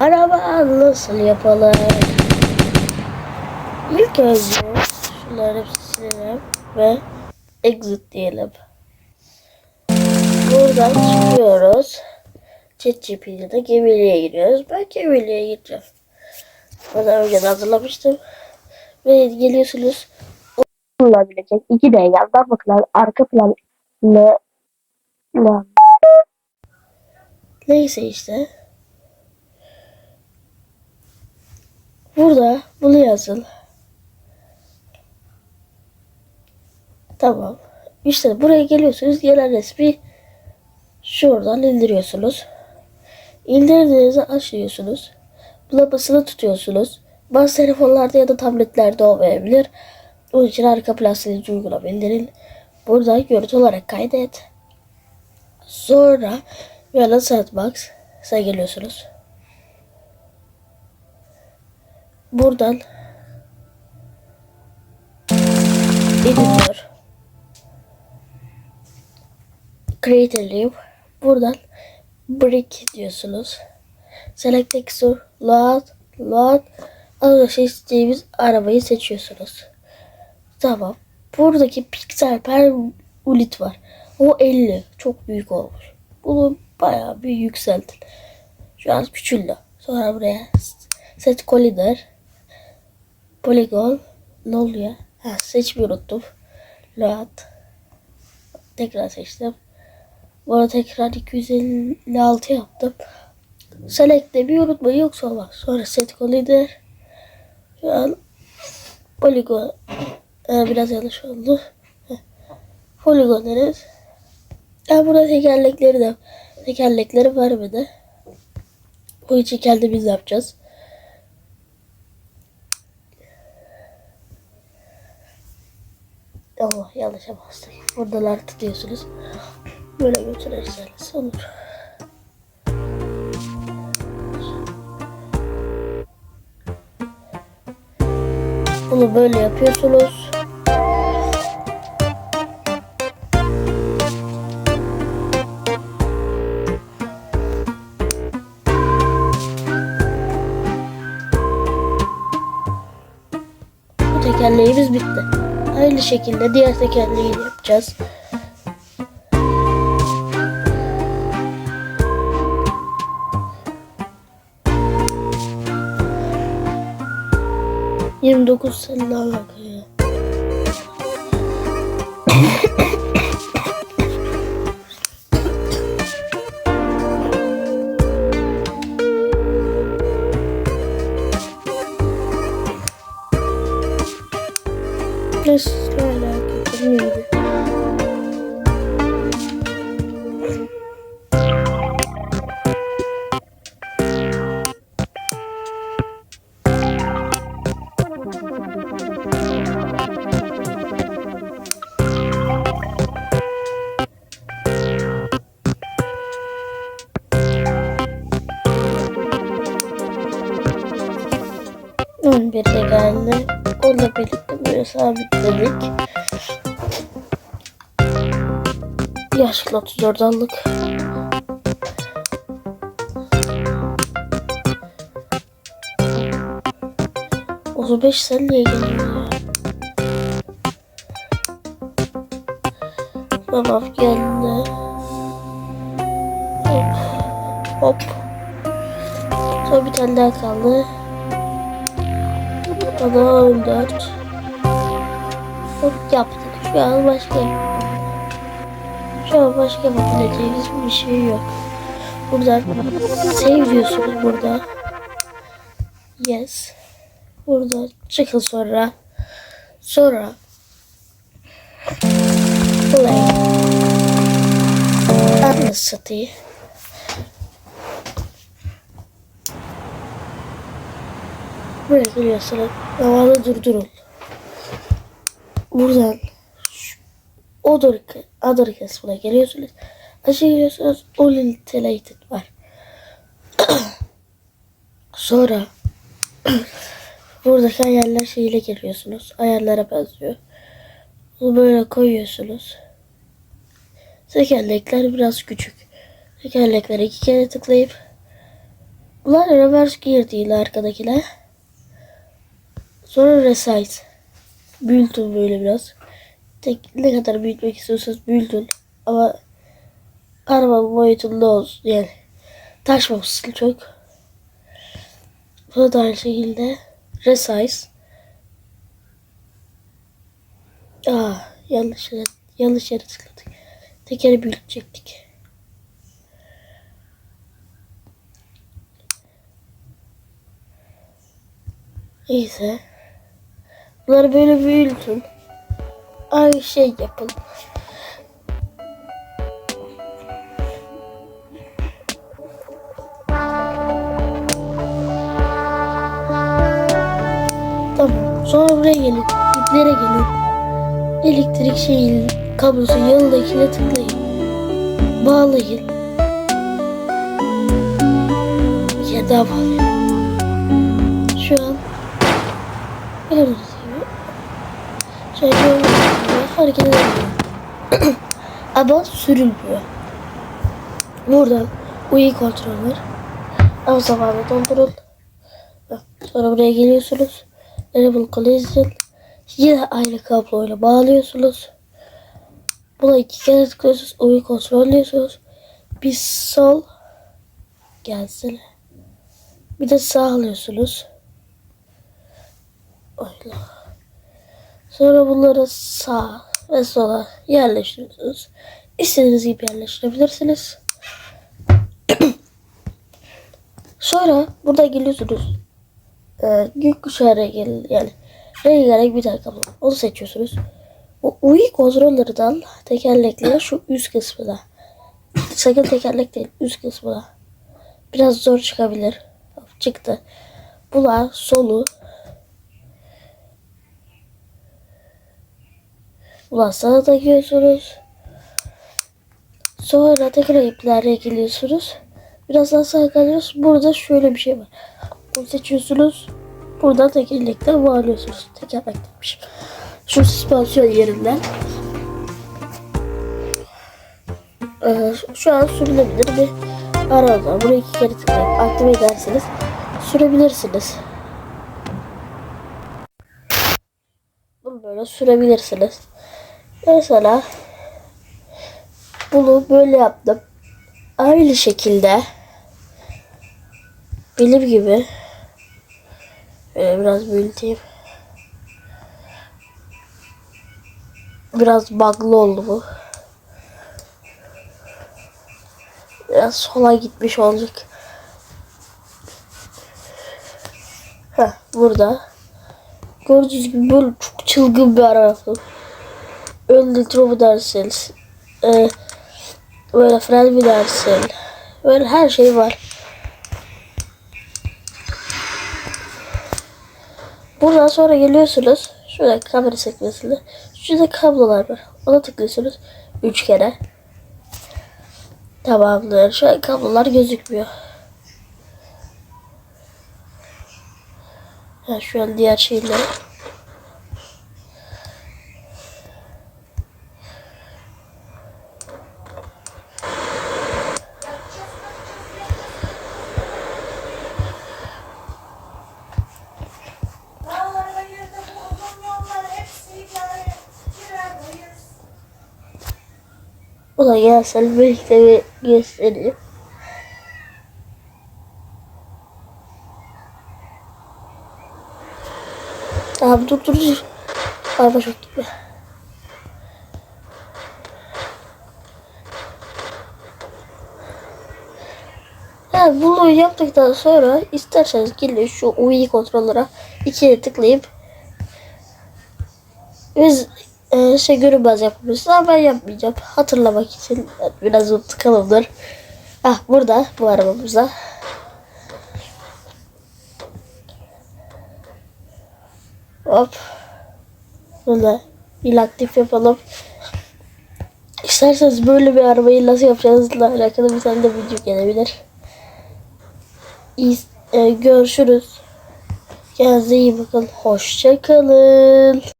Araba nasıl yapılır? İlk önce şunları silelim ve exit diyelim. Buradan çıkıyoruz. ChatGPT'de gemiliğe giriyoruz. Ben gemiliğe gireceğim. Bunu önceden hazırlamıştım. Ve geliyorsunuz. Olabilecek iki de yandan bakılan arka plan ne lan. Neyse işte. Burada bunu yazın. Tamam. İşte buraya geliyorsunuz. Gelen resmi şuradan indiriyorsunuz. İndirdiğinizde açıyorsunuz. Buna basılı tutuyorsunuz. Bazı telefonlarda ya da tabletlerde olmayabilir. Onun için arka plan silici uygulama indirin. Burada görüntü olarak kaydet. Sonra Yana Sandbox'a geliyorsunuz. Buradan Editor Create New Buradan Brick diyorsunuz. Select Texture Load Load Arkadaşlar istediğimiz arabayı seçiyorsunuz. Tamam. Buradaki piksel per unit var. O 50. Çok büyük olmuş. Bunu bayağı bir yükseltin. Şu an küçüldü. Sonra buraya set collider Polygon ne oluyor? Ha, seçmeyi unuttum. Load. Tekrar seçtim. Bunu tekrar 256 yaptım. Select'te bir unutmayı yoksa olmaz. Sonra set collider. Şu an Polygon. Ee, biraz yanlış oldu. Heh. Polygon deriz. Ya burada tekerlekleri de tekerlekleri vermedi. O için kendimiz yapacağız. Allah yanlışa bastık. Buradalar tutuyorsunuz. Böyle götürürseniz olur. Bunu böyle yapıyorsunuz. Bu tekerleğimiz bitti. Aynı şekilde diğer tekerleği yapacağız. Yirmi dokuz seninle alakalı. Nasıl alakalı bilmiyorum. On bir de geldi. Onunla birlikte böyle sabitledik. Yaşlı 34 aldık. Otuz beş sen niye gelmiyor ya? Tamam geldi. Hop. Hop. Sonra bir tane daha kaldı. Bana 14. Hop yaptık. Şu an başka Şu an başka yapabileceğimiz bir şey yok. Buradan save diyorsunuz burada. Yes. Burada çıkın sonra. Sonra play. Anı satayım. Buraya geliyorsunuz. Havada durdurun. Buradan other, other kısmına geliyorsunuz. Aşağı geliyorsunuz. All Interrelated var. Sonra buradaki ayarlar şeyle geliyorsunuz. Ayarlara benziyor. Bunu böyle koyuyorsunuz. Tekerlekler biraz küçük. Tekerleklere iki kere tıklayıp Bunlar reverse gear değil arkadakiler. Sonra resize. Büyütün böyle biraz. Tek, ne kadar büyütmek istiyorsanız büyütün. Ama araba boyutunda olsun yani. Taşmamışsın çok. Bu da aynı şekilde resize. Aa yanlış yere, yanlış yere tıkladık. Tekeri büyütecektik. Neyse. Bunları böyle büyütün. Aynı şey yapın. Tamam. Sonra buraya gelin. İplere gelin. Elektrik şeyin kablosu yanındakine tıklayın. Bağlayın. Kere daha bağlayın. Şu an gördüğünüz hareket edemiyor. Ama sürülmüyor. Buradan uyku kontrol var. Ama zamanı doldurun. Sonra buraya geliyorsunuz. Enable Collision. Yine aynı kabloyla bağlıyorsunuz. Buna iki kere tıklıyorsunuz. Oyun kontrol ediyorsunuz. Bir sol gelsene. Bir de sağ alıyorsunuz. Öyle. Sonra bunları sağ ve sola yerleştiriyorsunuz. İstediğiniz gibi yerleştirebilirsiniz. Sonra burada geliyorsunuz. Ee, gökkuşağı rengi yani rengarenk bir tane kablo. Onu seçiyorsunuz. O UI kontrollerden tekerleklerin şu üst kısmına. Sakın tekerlek değil üst kısmına. Biraz zor çıkabilir. Çıktı. Bunlar solu. Sana takıyorsunuz. Sonra tekrar iplere geliyorsunuz. Biraz daha sağa kalıyorsunuz. Burada şöyle bir şey var. Bunu seçiyorsunuz. Buradan tekerlekten bağlıyorsunuz. Tekerlek demişim. Şu süspansiyon yerinden. Ee, şu an sürülebilir bir araba. Bunu iki kere tıklayıp aktive ederseniz sürebilirsiniz. Bunu böyle sürebilirsiniz. Mesela bunu böyle yaptım. Aynı şekilde benim gibi böyle biraz büyüteyim. Biraz bug'lı oldu bu. Biraz sola gitmiş olacak. Heh, burada. Gördüğünüz gibi böyle çok çılgın bir araba. Nitro mu dersiniz? Ee, böyle fren mi dersin? Böyle her şey var. Buradan sonra geliyorsunuz. Şurada kamera sekmesinde. Şurada kablolar var. Ona tıklıyorsunuz. Üç kere. Tamamdır. Şu an kablolar gözükmüyor. Ha, şu an diğer şeyler. Ulan gelsen birlikte bir göstereyim. Tamam dur dur dur. Araba çok gitme. Yani bunu yaptıktan sonra isterseniz gelin şu UI kontrollere ikiye tıklayıp biz e, şey görünmez yapabilirsiniz ama ben yapmayacağım. Hatırlamak için biraz tıkalımdır. Ah burada bu arabamızda. Hop. Burada il aktif yapalım. İsterseniz böyle bir arabayı nasıl yapacağınızla alakalı bir tane de video gelebilir. İyi, e, görüşürüz. Kendinize iyi bakın. Hoşçakalın.